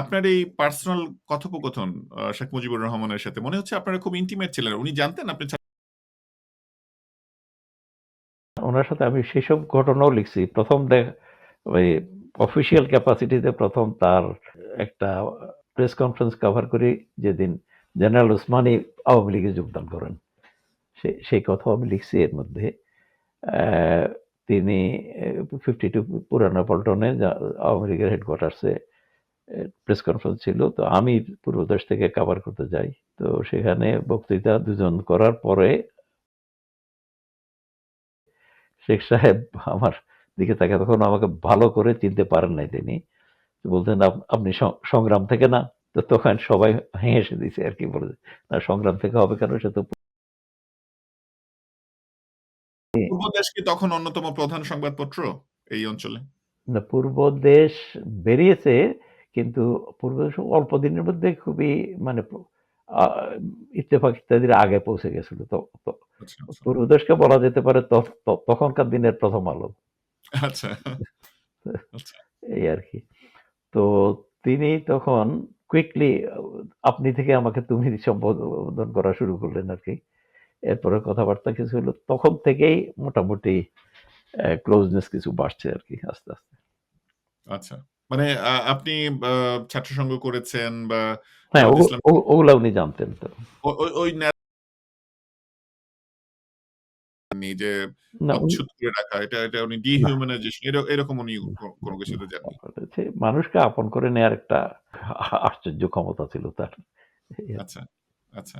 আপনার এই পার্সোনাল কথোপকথন শেখ মুজিবুর রহমানের সাথে মনে হচ্ছে আপনারা খুব ইন্টিমেট ছিলেন। উনি জানতেন আপনি ছা উনার সাথে আমি সেসব ঘটনাও লিখছি। প্রথম দেখ, ওই অফিসিয়াল ক্যাপাসিটিতে প্রথম তার একটা প্রেস কনফারেন্স কভার করি, যেদিন জেনারেল ওসমানী আওয়ামী লীগে যোগদান করেন। সে, সেই কথাও আমি লিখছি এর মধ্যে। তিনি ফিফটি টু পুরানো পল্টনে আওয়ামী লীগের হেডকোয়ার্টার্সে প্রেস কনফারেন্স ছিল। তো আমি পূর্বদেশ থেকে কভার করতে যাই। তো সেখানে বক্তৃতা দুজন করার পরে শেখ সাহেব আমার দিকে তাকায় তখন আমাকে ভালো করে চিনতে পারেন নাই তিনি। বলতেন, আপনি সংগ্রাম থেকে না?" তো তখন সবাই হেসে দিছে আরকি বলে, "না সংগ্রাম থেকে হবে কেন? সে তো"। পূর্বদেশ কি তখন অন্যতম প্রধান সংবাদপত্র এই অঞ্চলে? না পূর্বদেশ বেরিয়েছে কিন্তু পূর্বদেশ অল্প দিনের মধ্যে খুবই মানে ইত্তেফাক ইত্যাদির আগে পৌঁছে গেছিল। তো আচ্ছা, আচ্ছা। পূর্বদেশকে বলা যেতে পারে তখনকার দিনের ১ম আলো। আচ্ছা। এই আরকি। তো তিনি তখন কুইকলি আপনি থেকে আমাকে তুমি সম্বোধন করা শুরু করলেন আরকি। এরপরে কথাবার্তা কিছু হলো। তখন থেকেই মোটামুটি ক্লোজনেস কিছু বাড়ছে আরকি আস্তে, আস্তে। আচ্ছা। মানে আ আপনি আ ছাত্র সংঘ করেছেন বা হ্যাঁ, জামাত ওগু ইসলাম ও ওগুলা উনি জানতেন তো। ও ও ওই ন্যা যে না উনি করে রাখা এটা এটা উনি না। ডিহিউম্যানাইজেশন এর এরকম উনি ক কোন কিছুতে যাননি। হচ্ছে মানুষকে আপন করে নেয়ার একটা আশ্চর্য ক্ষমতা ছিল তার। এই। আচ্ছা, আচ্ছা।